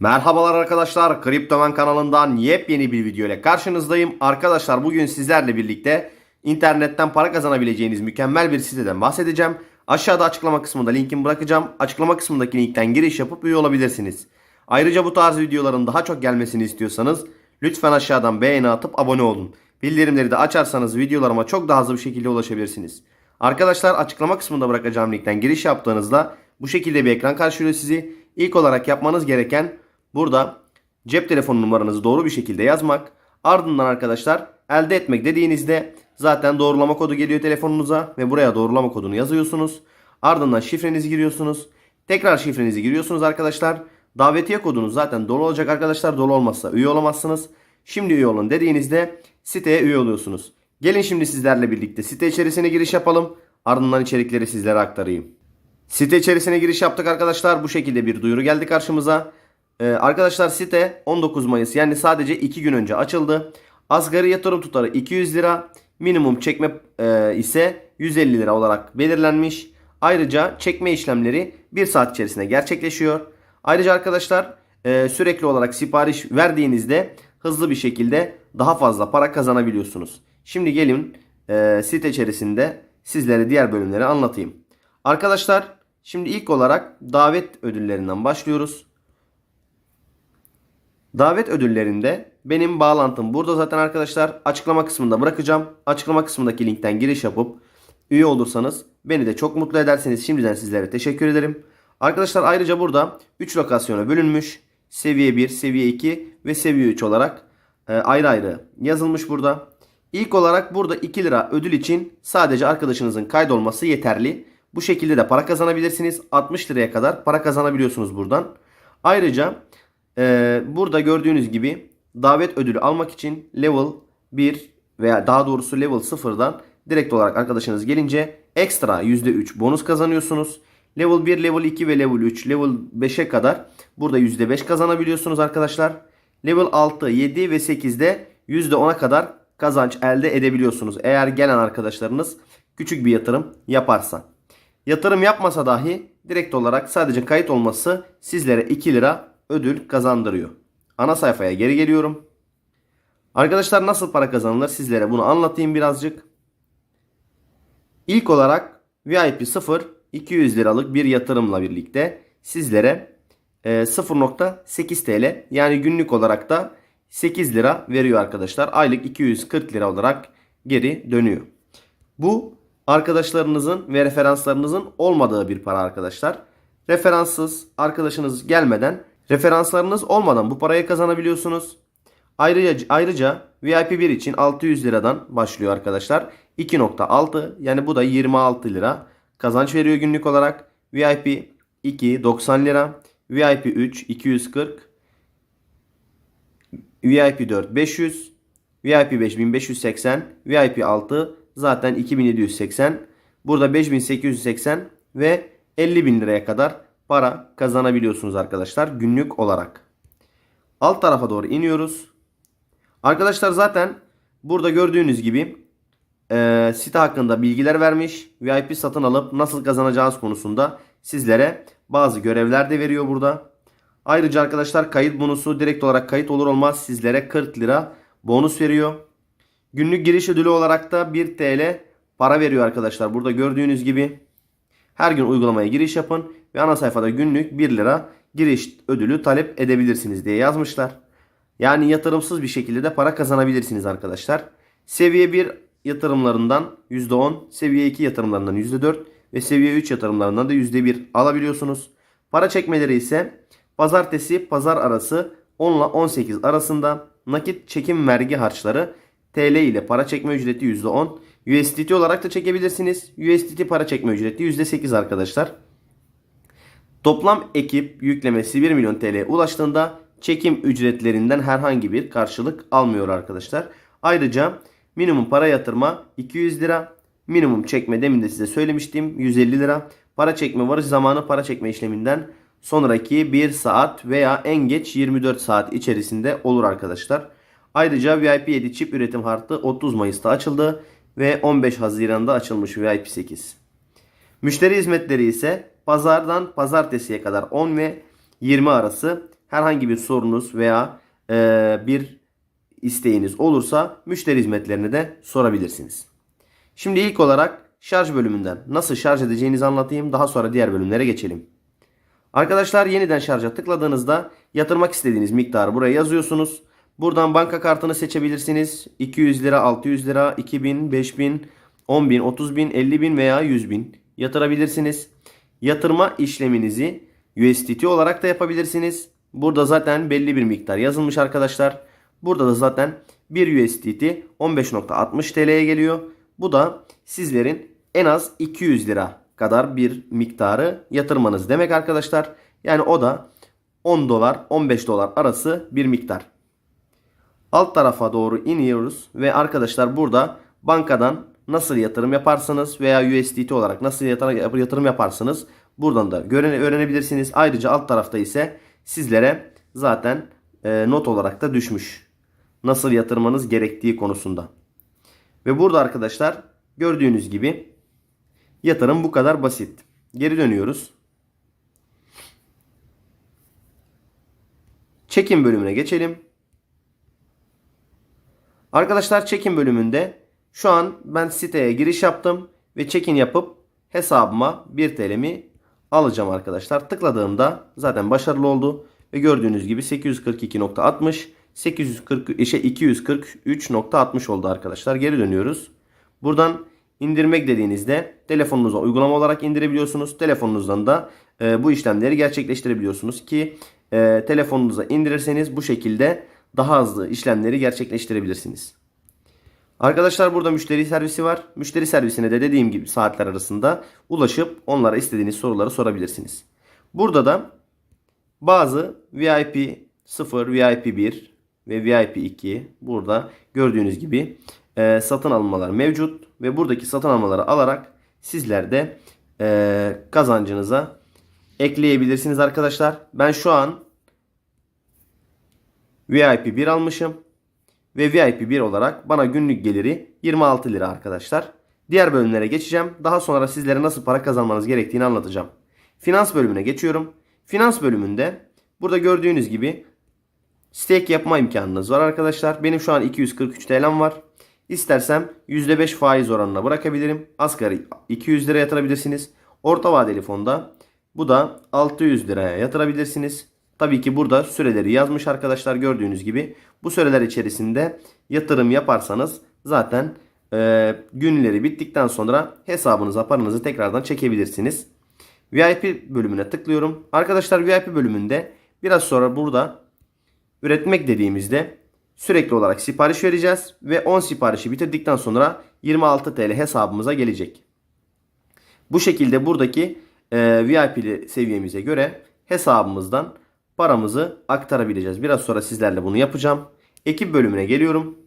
Merhabalar arkadaşlar. Kriptoman kanalından yepyeni bir video ile karşınızdayım. Arkadaşlar bugün sizlerle birlikte internetten para kazanabileceğiniz mükemmel bir siteden bahsedeceğim. Aşağıda açıklama kısmında linkimi bırakacağım. Açıklama kısmındaki linkten giriş yapıp üye olabilirsiniz. Ayrıca bu tarz videoların daha çok gelmesini istiyorsanız lütfen aşağıdan beğeni atıp abone olun. Bildirimleri de açarsanız videolarıma çok daha hızlı bir şekilde ulaşabilirsiniz. Arkadaşlar açıklama kısmında bırakacağım linkten giriş yaptığınızda bu şekilde bir ekran karşılıyor sizi. İlk olarak yapmanız gereken burada cep telefonu numaranızı doğru bir şekilde yazmak. Ardından arkadaşlar elde etmek dediğinizde zaten doğrulama kodu geliyor telefonunuza ve buraya doğrulama kodunu yazıyorsunuz. Ardından şifrenizi giriyorsunuz. Tekrar şifrenizi giriyorsunuz arkadaşlar. Davetiye kodunuz zaten dolu olacak arkadaşlar. Dolu olmazsa üye olamazsınız. Şimdi üye olun dediğinizde siteye üye oluyorsunuz. Gelin şimdi sizlerle birlikte site içerisine giriş yapalım. Ardından içerikleri sizlere aktarayım. Site içerisine giriş yaptık arkadaşlar. Bu şekilde bir duyuru geldi karşımıza. Ee, arkadaşlar site 19 Mayıs yani sadece 2 gün önce açıldı. Asgari yatırım tutarı 200 lira. Minimum çekme e, ise 150 lira olarak belirlenmiş. Ayrıca çekme işlemleri 1 saat içerisinde gerçekleşiyor. Ayrıca arkadaşlar e, sürekli olarak sipariş verdiğinizde hızlı bir şekilde daha fazla para kazanabiliyorsunuz. Şimdi gelin e, site içerisinde sizlere diğer bölümleri anlatayım. Arkadaşlar şimdi ilk olarak davet ödüllerinden başlıyoruz. Davet ödüllerinde benim bağlantım burada zaten arkadaşlar. Açıklama kısmında bırakacağım. Açıklama kısmındaki linkten giriş yapıp üye olursanız beni de çok mutlu ederseniz şimdiden sizlere teşekkür ederim. Arkadaşlar ayrıca burada 3 lokasyona bölünmüş. Seviye 1, seviye 2 ve seviye 3 olarak e, ayrı ayrı yazılmış burada. İlk olarak burada 2 lira ödül için sadece arkadaşınızın kaydolması yeterli. Bu şekilde de para kazanabilirsiniz. 60 liraya kadar para kazanabiliyorsunuz buradan. Ayrıca ee, burada gördüğünüz gibi davet ödülü almak için level 1 veya daha doğrusu level 0'dan direkt olarak arkadaşınız gelince ekstra %3 bonus kazanıyorsunuz. Level 1, level 2 ve level 3, level 5'e kadar burada %5 kazanabiliyorsunuz arkadaşlar. Level 6, 7 ve 8'de %10'a kadar kazanç elde edebiliyorsunuz. Eğer gelen arkadaşlarınız küçük bir yatırım yaparsa. Yatırım yapmasa dahi direkt olarak sadece kayıt olması sizlere 2 lira ödül kazandırıyor. Ana sayfaya geri geliyorum. Arkadaşlar nasıl para kazanılır sizlere bunu anlatayım birazcık. İlk olarak VIP 0 200 liralık bir yatırımla birlikte sizlere e, 0.8 TL yani günlük olarak da 8 lira veriyor arkadaşlar. Aylık 240 lira olarak geri dönüyor. Bu arkadaşlarınızın ve referanslarınızın olmadığı bir para arkadaşlar. Referanssız arkadaşınız gelmeden referanslarınız olmadan bu parayı kazanabiliyorsunuz. Ayrıca, ayrıca VIP 1 için 600 liradan başlıyor arkadaşlar. 2.6 yani bu da 26 lira kazanç veriyor günlük olarak. VIP 2 90 lira. VIP 3 240. VIP 4 500. VIP 5 1580. VIP 6 zaten 2780. Burada 5880 ve 50 bin liraya kadar para kazanabiliyorsunuz arkadaşlar günlük olarak. Alt tarafa doğru iniyoruz. Arkadaşlar zaten burada gördüğünüz gibi e, site hakkında bilgiler vermiş. VIP satın alıp nasıl kazanacağınız konusunda sizlere bazı görevler de veriyor burada. Ayrıca arkadaşlar kayıt bonusu direkt olarak kayıt olur olmaz sizlere 40 lira bonus veriyor. Günlük giriş ödülü olarak da 1 TL para veriyor arkadaşlar. Burada gördüğünüz gibi her gün uygulamaya giriş yapın ve ana sayfada günlük 1 lira giriş ödülü talep edebilirsiniz diye yazmışlar. Yani yatırımsız bir şekilde de para kazanabilirsiniz arkadaşlar. Seviye 1 yatırımlarından %10, seviye 2 yatırımlarından %4 ve seviye 3 yatırımlarından da %1 alabiliyorsunuz. Para çekmeleri ise pazartesi pazar arası 10 ile 18 arasında nakit çekim vergi harçları TL ile para çekme ücreti %10. USDT olarak da çekebilirsiniz. USDT para çekme ücreti %8 arkadaşlar. Toplam ekip yüklemesi 1 milyon TL ulaştığında çekim ücretlerinden herhangi bir karşılık almıyor arkadaşlar. Ayrıca minimum para yatırma 200 lira. Minimum çekme demin de size söylemiştim 150 lira. Para çekme varış zamanı para çekme işleminden sonraki 1 saat veya en geç 24 saat içerisinde olur arkadaşlar. Ayrıca VIP 7 çip üretim hattı 30 Mayıs'ta açıldı ve 15 Haziran'da açılmış VIP 8. Müşteri hizmetleri ise pazardan pazartesiye kadar 10 ve 20 arası herhangi bir sorunuz veya e, bir isteğiniz olursa müşteri hizmetlerine de sorabilirsiniz. Şimdi ilk olarak şarj bölümünden nasıl şarj edeceğinizi anlatayım. Daha sonra diğer bölümlere geçelim. Arkadaşlar yeniden şarja tıkladığınızda yatırmak istediğiniz miktarı buraya yazıyorsunuz. Buradan banka kartını seçebilirsiniz. 200 lira, 600 lira, 2000, 5000, 10.000, 30.000, 50.000 veya 100.000 yatırabilirsiniz. Yatırma işleminizi USDT olarak da yapabilirsiniz. Burada zaten belli bir miktar yazılmış arkadaşlar. Burada da zaten 1 USDT 15.60 TL'ye geliyor. Bu da sizlerin en az 200 lira kadar bir miktarı yatırmanız demek arkadaşlar. Yani o da 10 dolar 15 dolar arası bir miktar. Alt tarafa doğru iniyoruz ve arkadaşlar burada bankadan nasıl yatırım yaparsınız veya USDT olarak nasıl yatırım yaparsınız buradan da öğrenebilirsiniz. Ayrıca alt tarafta ise sizlere zaten e, not olarak da düşmüş. Nasıl yatırmanız gerektiği konusunda. Ve burada arkadaşlar gördüğünüz gibi yatırım bu kadar basit. Geri dönüyoruz. Çekim bölümüne geçelim. Arkadaşlar çekim bölümünde şu an ben siteye giriş yaptım ve check-in yapıp hesabıma 1 TL'mi alacağım arkadaşlar. Tıkladığımda zaten başarılı oldu ve gördüğünüz gibi 842.60 840 şey 243.60 oldu arkadaşlar. Geri dönüyoruz. Buradan indirmek dediğinizde telefonunuza uygulama olarak indirebiliyorsunuz. Telefonunuzdan da e, bu işlemleri gerçekleştirebiliyorsunuz ki e, telefonunuza indirirseniz bu şekilde daha hızlı işlemleri gerçekleştirebilirsiniz. Arkadaşlar burada müşteri servisi var. Müşteri servisine de dediğim gibi saatler arasında ulaşıp onlara istediğiniz soruları sorabilirsiniz. Burada da bazı VIP 0, VIP 1 ve VIP 2 burada gördüğünüz gibi e, satın almalar mevcut ve buradaki satın almaları alarak sizler de e, kazancınıza ekleyebilirsiniz arkadaşlar. Ben şu an VIP 1 almışım. Ve VIP 1 olarak bana günlük geliri 26 lira arkadaşlar. Diğer bölümlere geçeceğim. Daha sonra sizlere nasıl para kazanmanız gerektiğini anlatacağım. Finans bölümüne geçiyorum. Finans bölümünde burada gördüğünüz gibi stake yapma imkanınız var arkadaşlar. Benim şu an 243 TL'm var. İstersem %5 faiz oranına bırakabilirim. Asgari 200 lira yatırabilirsiniz. Orta vadeli fonda bu da 600 liraya yatırabilirsiniz. Tabii ki burada süreleri yazmış arkadaşlar gördüğünüz gibi. Bu süreler içerisinde yatırım yaparsanız zaten e, günleri bittikten sonra hesabınıza paranızı tekrardan çekebilirsiniz. VIP bölümüne tıklıyorum. Arkadaşlar VIP bölümünde biraz sonra burada üretmek dediğimizde sürekli olarak sipariş vereceğiz ve 10 siparişi bitirdikten sonra 26 TL hesabımıza gelecek. Bu şekilde buradaki e, VIP seviyemize göre hesabımızdan paramızı aktarabileceğiz. Biraz sonra sizlerle bunu yapacağım. Ekip bölümüne geliyorum.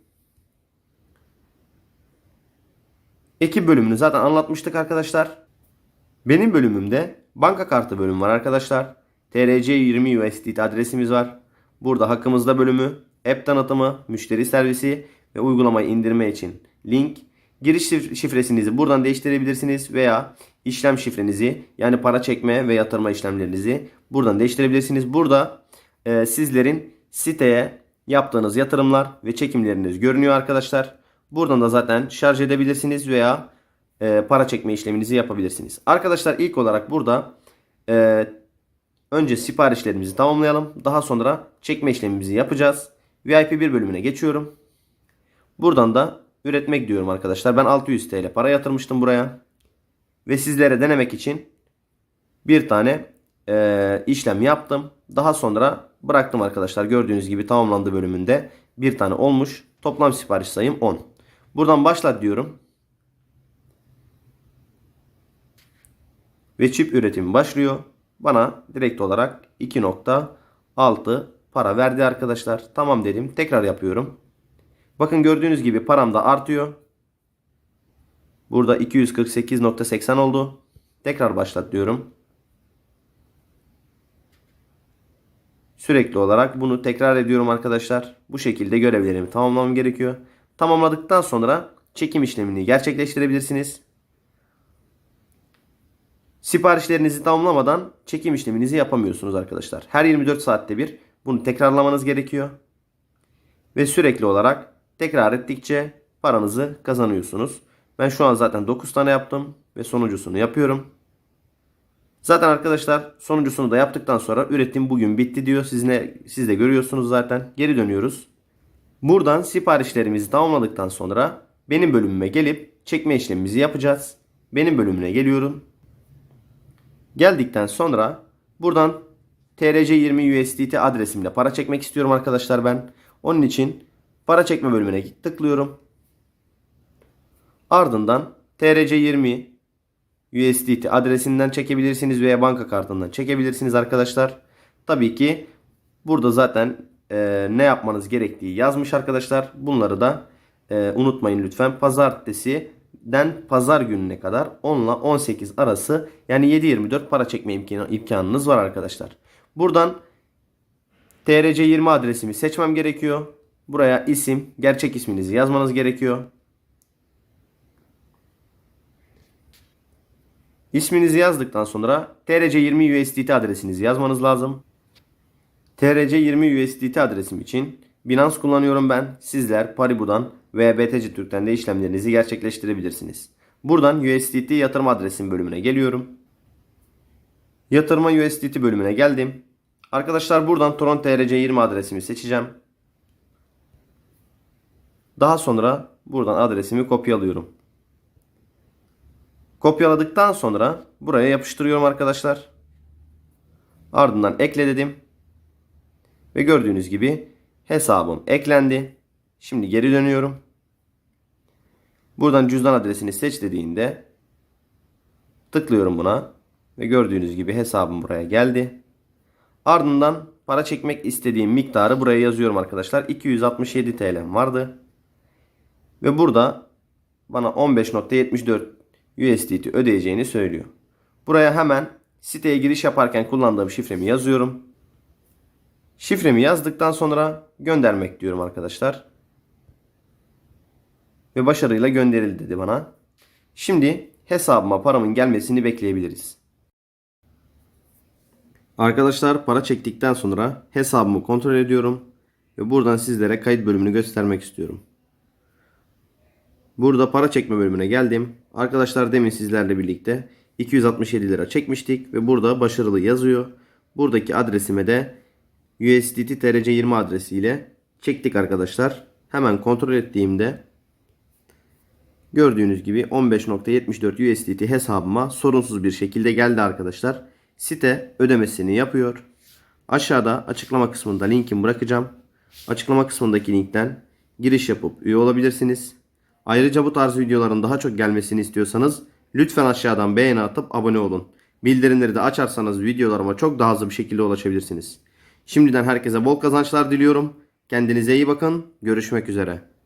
Ekip bölümünü zaten anlatmıştık arkadaşlar. Benim bölümümde banka kartı bölümü var arkadaşlar. TRC20 USDT adresimiz var. Burada hakkımızda bölümü, app tanıtımı, müşteri servisi ve uygulamayı indirme için link. Giriş şifresinizi buradan değiştirebilirsiniz veya işlem şifrenizi yani para çekme ve yatırma işlemlerinizi buradan değiştirebilirsiniz. Burada e, sizlerin siteye yaptığınız yatırımlar ve çekimleriniz görünüyor arkadaşlar. Buradan da zaten şarj edebilirsiniz veya e, para çekme işleminizi yapabilirsiniz. Arkadaşlar ilk olarak burada e, önce siparişlerimizi tamamlayalım. Daha sonra çekme işlemimizi yapacağız. VIP 1 bölümüne geçiyorum. Buradan da üretmek diyorum arkadaşlar. Ben 600 TL para yatırmıştım buraya. Ve sizlere denemek için bir tane e, işlem yaptım. Daha sonra bıraktım arkadaşlar. Gördüğünüz gibi tamamlandı bölümünde bir tane olmuş. Toplam sipariş sayım 10. Buradan başlat diyorum. Ve çip üretimi başlıyor. Bana direkt olarak 2.6 para verdi arkadaşlar. Tamam dedim. Tekrar yapıyorum. Bakın gördüğünüz gibi param da artıyor. Burada 248.80 oldu. Tekrar başlat diyorum. Sürekli olarak bunu tekrar ediyorum arkadaşlar. Bu şekilde görevlerimi tamamlamam gerekiyor. Tamamladıktan sonra çekim işlemini gerçekleştirebilirsiniz. Siparişlerinizi tamamlamadan çekim işleminizi yapamıyorsunuz arkadaşlar. Her 24 saatte bir bunu tekrarlamanız gerekiyor. Ve sürekli olarak tekrar ettikçe paranızı kazanıyorsunuz. Ben şu an zaten 9 tane yaptım ve sonuncusunu yapıyorum. Zaten arkadaşlar sonuncusunu da yaptıktan sonra üretim bugün bitti diyor. Siz, ne, siz de görüyorsunuz zaten. Geri dönüyoruz. Buradan siparişlerimizi tamamladıktan sonra benim bölümüme gelip çekme işlemimizi yapacağız. Benim bölümüne geliyorum. Geldikten sonra buradan TRC20 USDT adresimle para çekmek istiyorum arkadaşlar ben. Onun için para çekme bölümüne tıklıyorum. Ardından TRC20 USDT adresinden çekebilirsiniz veya banka kartından çekebilirsiniz arkadaşlar. Tabii ki burada zaten e, ne yapmanız gerektiği yazmış arkadaşlar. Bunları da e, unutmayın lütfen. Pazartesiden pazar gününe kadar 10 ile 18 arası yani 7-24 para çekme imkanı, imkanınız var arkadaşlar. Buradan TRC20 adresimi seçmem gerekiyor. Buraya isim, gerçek isminizi yazmanız gerekiyor. İsminizi yazdıktan sonra TRC20 USDT adresinizi yazmanız lazım. TRC20 USDT adresim için Binance kullanıyorum ben. Sizler Paribu'dan veya BTC Türk'ten de işlemlerinizi gerçekleştirebilirsiniz. Buradan USDT yatırım adresim bölümüne geliyorum. Yatırma USDT bölümüne geldim. Arkadaşlar buradan Tron TRC20 adresimi seçeceğim. Daha sonra buradan adresimi kopyalıyorum. Kopyaladıktan sonra buraya yapıştırıyorum arkadaşlar. Ardından ekle dedim. Ve gördüğünüz gibi hesabım eklendi. Şimdi geri dönüyorum. Buradan cüzdan adresini seç dediğinde tıklıyorum buna. Ve gördüğünüz gibi hesabım buraya geldi. Ardından para çekmek istediğim miktarı buraya yazıyorum arkadaşlar. 267 TL vardı. Ve burada bana 15.74 USDT ödeyeceğini söylüyor. Buraya hemen siteye giriş yaparken kullandığım şifremi yazıyorum. Şifremi yazdıktan sonra göndermek diyorum arkadaşlar. Ve başarıyla gönderildi dedi bana. Şimdi hesabıma paramın gelmesini bekleyebiliriz. Arkadaşlar para çektikten sonra hesabımı kontrol ediyorum. Ve buradan sizlere kayıt bölümünü göstermek istiyorum. Burada para çekme bölümüne geldim. Arkadaşlar demin sizlerle birlikte 267 lira çekmiştik ve burada başarılı yazıyor. Buradaki adresime de USDT TRC20 adresiyle çektik arkadaşlar. Hemen kontrol ettiğimde gördüğünüz gibi 15.74 USDT hesabıma sorunsuz bir şekilde geldi arkadaşlar. Site ödemesini yapıyor. Aşağıda açıklama kısmında linkimi bırakacağım. Açıklama kısmındaki linkten giriş yapıp üye olabilirsiniz. Ayrıca bu tarz videoların daha çok gelmesini istiyorsanız lütfen aşağıdan beğeni atıp abone olun. Bildirimleri de açarsanız videolarıma çok daha hızlı bir şekilde ulaşabilirsiniz. Şimdiden herkese bol kazançlar diliyorum. Kendinize iyi bakın. Görüşmek üzere.